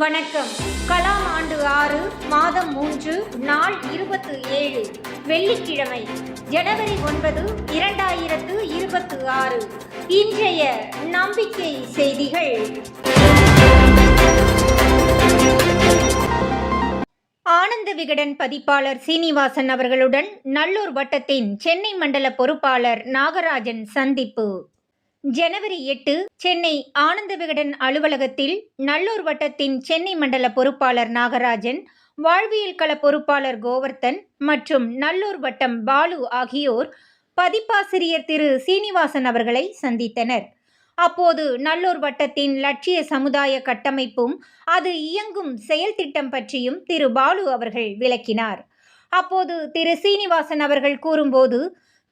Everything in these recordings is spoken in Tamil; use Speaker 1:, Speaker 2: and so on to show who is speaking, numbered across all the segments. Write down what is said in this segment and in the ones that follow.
Speaker 1: வணக்கம். கலாம் ஆண்டு ஆறு மாதம் மூன்று நாள் இருபத்து ஏழு வெள்ளிக்கிழமை ஜனவரி ஒன்பது இரண்டாயிரத்து இருபத்து ஆறு. இன்றைய நம்பிக்கை செய்திகள். ஆனந்த விகடன் பதிப்பாளர் சீனிவாசன் அவர்களுடன் நல்லூர் வட்டத்தின் சென்னை மண்டல பொறுப்பாளர் நாகராஜன் சந்திப்பு. ஜனவரி எட்டு சென்னை ஆனந்த விகடன் அலுவலகத்தில் நல்லூர் வட்டத்தின் சென்னை மண்டல பொறுப்பாளர் நாகராஜன் வாழ்வியல் கள பொறுப்பாளர் கோவர்த்தன் மற்றும் நல்லூர் வட்டம் பாலு ஆகியோர் பதிப்பாசிரியர் திரு சீனிவாசன் அவர்களை சந்தித்தனர். அப்போது நல்லூர் வட்டத்தின் லட்சிய சமுதாய கட்டமைப்பும் அது இயங்கும் செயல் திட்டம் பற்றியும் திரு பாலு அவர்கள் விளக்கினார். அப்போது திரு சீனிவாசன் அவர்கள் கூறும்போது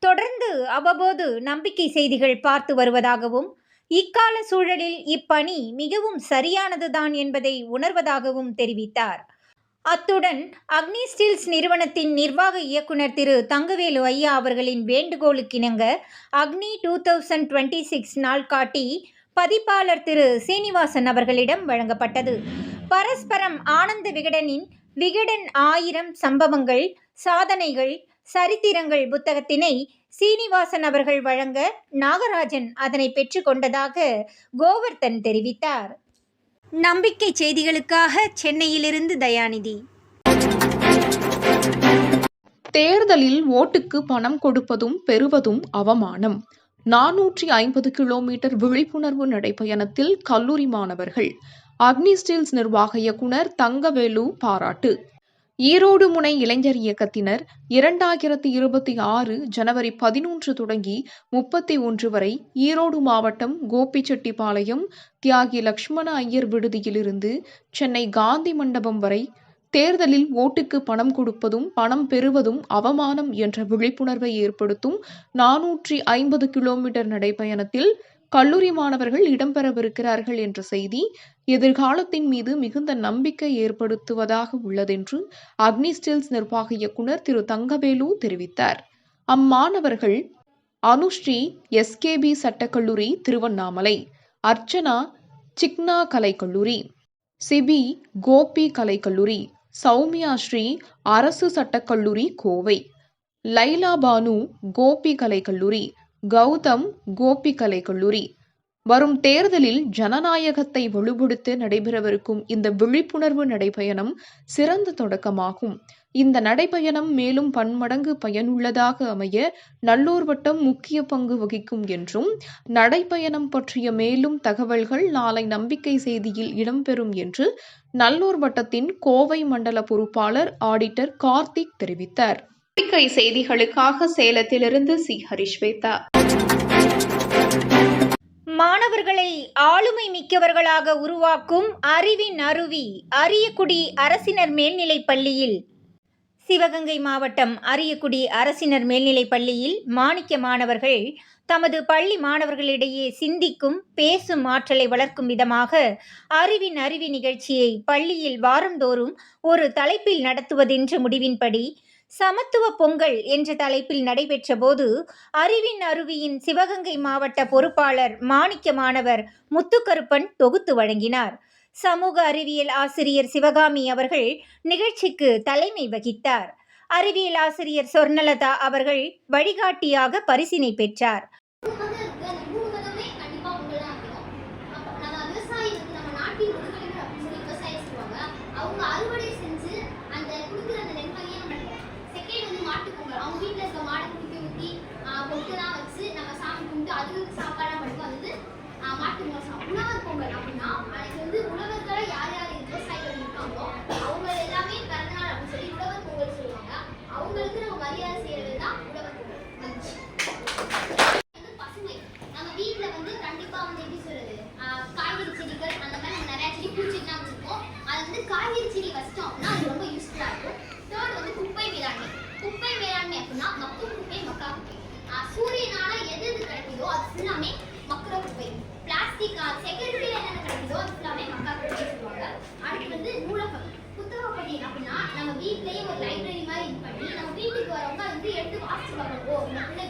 Speaker 1: தொடர்ந்து அவ்வப்போது நம்பிக்கை செய்திகள் பார்த்து வருவதாகவும் இக்கால சூழலில் இப்பணி மிகவும் சரியானதுதான் என்பதை உணர்வதாகவும் தெரிவித்தார். அத்துடன் அக்னி ஸ்டீல்ஸ் நிறுவனத்தின் நிர்வாக இயக்குனர் திரு தங்கவேலு ஐயா அவர்களின் வேண்டுகோளுக்கிணங்க Agni two thousand twenty six நாள்காட்டி பதிப்பாளர் திரு சீனிவாசன் அவர்களிடம் வழங்கப்பட்டது. பரஸ்பரம் ஆனந்த விகடனின் விகடன் ஆயிரம் சம்பவங்கள் சாதனைகள் சரித்திரங்கள் புத்தகத்தினை சீனிவாசன் அவர்கள் வழங்க நாகராஜன் அதனை பெற்றுக்கொண்டதாக கோவர்த்தன் தெரிவித்தார். நம்பிக்கை செய்திகளுக்காக சென்னையிலிருந்து தயாநிதி.
Speaker 2: தேர்தலில் ஓட்டுக்கு பணம் கொடுப்பதும் பெறுவதும் அவமானம். நானூற்றி ஐம்பது கிலோமீட்டர் விழிப்புணர்வு நடைபயணத்தில் கல்லூரி மாணவர்கள். அக்னி ஸ்டீல்ஸ் நிர்வாக இயக்குனர் தங்கவேலு பாராட்டு. ஈரோடு முனை இளைஞர் இயக்கத்தினர் இரண்டாயிரத்தி இருபத்தி ஆறு ஜனவரி பதினொன்று தொடங்கி முப்பத்தி ஒன்று வரை ஈரோடு மாவட்டம் கோபிச்செட்டிப்பாளையம் தியாகி லக்ஷ்மண ஐயர் விடுதியிலிருந்து சென்னை காந்தி மண்டபம் வரை தேர்தலில் ஓட்டுக்கு பணம் கொடுப்பதும் பணம் பெறுவதும் அவமானம் என்ற விழிப்புணர்வை ஏற்படுத்தும் நானூற்றி ஐம்பது கிலோமீட்டர் நடைபயணத்தில் கல்லூரி மாணவர்கள் இடம்பெறவிருக்கிறார்கள் என்ற செய்தி எதிர்காலத்தின் மீது மிகுந்த நம்பிக்கை ஏற்படுத்துவதாக உள்ளதென்று அக்னிஸ்டில்ஸ் நிர்வாக இயக்குனர் திரு தங்கவேலு தெரிவித்தார். அம்மாணவர்கள் அனுஸ்ரீ எஸ்கேபி சட்டக்கல்லூரி திருவண்ணாமலை அர்ச்சனா சிக்னா கலைக்கல்லூரி சிபி கோபி கலைக்கல்லூரி சௌமியா ஸ்ரீ அரசு சட்டக்கல்லூரி கோவை லைலா பானு கோபி கலைக்கல்லூரி கௌதம் கோபி கலைக்கல்லூரி வரும் தேர்தலில் ஜனநாயகத்தை வலுப்படுத்த நடைபெறவிருக்கும் இந்த விழிப்புணர்வு நடைபயணம் சிறந்த தொடக்கமாகும். இந்த நடைபயணம் மேலும் பன்மடங்கு பயனுள்ளதாக அமைய நல்லூர் வட்டம் முக்கிய பங்கு வகிக்கும் என்றும் நடைபயணம் பற்றிய மேலும் தகவல்கள் நாளை நம்பிக்கை செய்தியில் இடம்பெறும் என்று நல்லூர் வட்டத்தின் கோவை மண்டல பொறுப்பாளர் ஆடிட்டர் கார்த்திக் தெரிவித்தார். நம்பிக்கை செய்திகளுக்காக சேலத்திலிருந்து சி. ஹரிஸ்வேதா
Speaker 1: மாணவர்களை ஆளுமை மிக்கவர்களாக உருவாக்கும் அறிவின் அருவி அரியக்குடி அரசினர் மேல்நிலைப் பள்ளியில். சிவகங்கை மாவட்டம் அரியக்குடி அரசினர் மேல்நிலைப் பள்ளியில் மாணிக்க மாணவர்கள் தமது பள்ளி மாணவர்களிடையே சிந்திக்கும் பேசும் ஆற்றலை வளர்க்கும் விதமாக அறிவின் அருவி நிகழ்ச்சியை பள்ளியில் வாரந்தோறும் ஒரு தலைப்பில் நடத்துவதென்ற முடிவின்படி சமத்துவ பொங்கல் என்ற தலைப்பில் நடைபெற்ற போது அறிவின் அருவியின் சிவகங்கை மாவட்ட பொறுப்பாளர் மாணிக்க மாணவர் முத்துக்கருப்பன் தொகுத்து வழங்கினார். சமூக அறிவியல் ஆசிரியர் சிவகாமி அவர்கள் நிகழ்ச்சிக்கு தலைமை வகித்தார். அறிவியல் ஆசிரியர் சொர்ணலதா அவர்கள் வழிகாட்டியாக பரிசினை பெற்றார்.
Speaker 3: செடிகள் அந்த மாதிரி நம்ம நிறைய செடி பூச்செடிலாம் வச்சிருக்கோம் அது வந்து காய்கறி செடி வச்சிட்டோம் அப்படின்னா அது ரொம்ப யூஸ்ஃபுல்லா இருக்கும். தேர்ட் வந்து குப்பை மேலாண்மை. குப்பை மேலாண்மை அப்படின்னா மக்கும் குப்பை மக்கா குப்பை. சூரியனால எது எது கிடைக்குதோ அது ஃபுல்லாமே மக்குற குப்பை. பிளாஸ்டிக் செகண்டரியில என்னென்ன கிடைக்குதோ அது ஃபுல்லாமே மக்கா குப்பை சொல்லுவாங்க. அடுத்து வந்து நூலகம். புத்தகப்படி அப்படின்னா நம்ம வீட்லயே ஒரு லைப்ரரி மாதிரி இது பண்ணி நம்ம வீட்டுக்கு வரவங்க வந்து எடுத்து வாசிச்சு வரணும் ஓ இந்த பிள்ளை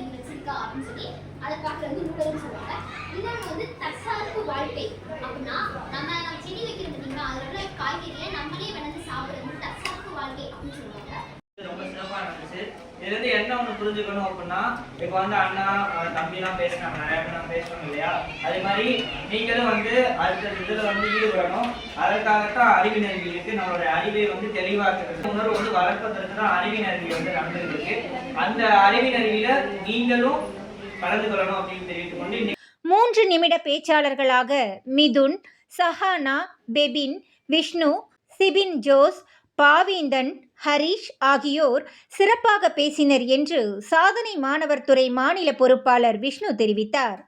Speaker 3: இருக்கா அப்படின்னு சொல்லி அதை பார்க்கறது நூலகம் சொல்லுவாங்க. இன்னொன்று வந்து தற்சார்பு வாழ்க்கை. அப்படின்னா நம்ம நம்ம செடி வைக்கிறோம் பார்த்தீங்களா? அதில் உள்ள காய்கறியை நம்மளே வந்து சாப்பிட்றது தற்சார்பு என்ன காய்
Speaker 4: புரிஞ்சுக்கணும் அப்படின்னா இப்போ வந்து அண்ணா அஹ் தம்பிலாம் பேசுனாங்க நிறைய பேர் நம்ம பேசுறோம் இல்லையா? அதே மாதிரி நீங்களும் வந்து அடுத்த இதுல வந்து ஈடுபடணும். அதற்காகத்தான் அறிவினர்கள் இருக்கு நம்மளுடைய அறிவை வந்து தெளிவாக்குறது உணர்வு வந்து வளர்ப்பதற்கு தான் அறிவினர்கள் வந்து நடந்துருக்கு இருக்கு அந்த அறிவினர்களில நீங்களும் கலந்து கொள்ளணும் அப்படின்னு தெரிவித்துக் கொண்டு
Speaker 1: மூன்று நிமிட பேச்சாளர்களாக மிதுன் சஹானா பெபின் விஷ்ணு சிபின் ஜோஸ் பாவேந்தன் ஹரிஷ் ஆகியோர் சிறப்பாக பேசினர் என்று சாதனை மாணவர் துறை மாநில பொறுப்பாளர் விஷ்ணு தெரிவித்தார்.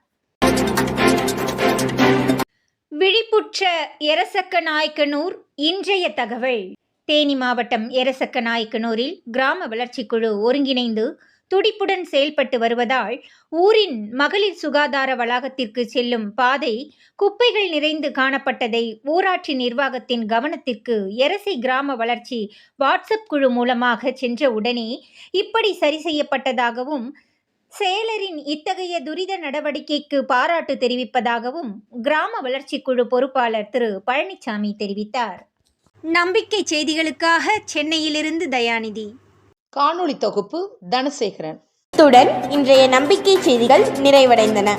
Speaker 1: விழிப்புற்ற எரசக்க நாயக்கனூர் இன்றைய தகவல். தேனி மாவட்டம் எரசக்க நாயக்கனூரில் கிராம வளர்ச்சிக் குழு ஒருங்கிணைந்து துடிப்புடன் செயல்பட்டு வருவதால் ஊரின் மகளிர் சுகாதார வளாகத்திற்கு செல்லும் பாதை குப்பைகள் நிறைந்து காணப்பட்டதை ஊராட்சி நிர்வாகத்தின் கவனத்திற்கு எரசை கிராம வளர்ச்சி வாட்ஸ்அப் குழு மூலமாக சென்ற உடனே இப்படி சரி செய்யப்பட்டதாகவும் செயலரின் இத்தகைய துரித நடவடிக்கைக்கு பாராட்டு தெரிவிப்பதாகவும் கிராம வளர்ச்சி குழு பொறுப்பாளர் திரு. பழனிசாமி தெரிவித்தார். நம்பிக்கை செய்திகளுக்காக சென்னையிலிருந்து தயாநிதி.
Speaker 5: காணொளி தொகுப்பு தனசேகரன்.
Speaker 6: இத்துடன் இன்றைய நம்பிக்கை செய்திகள் நிறைவடைந்தன.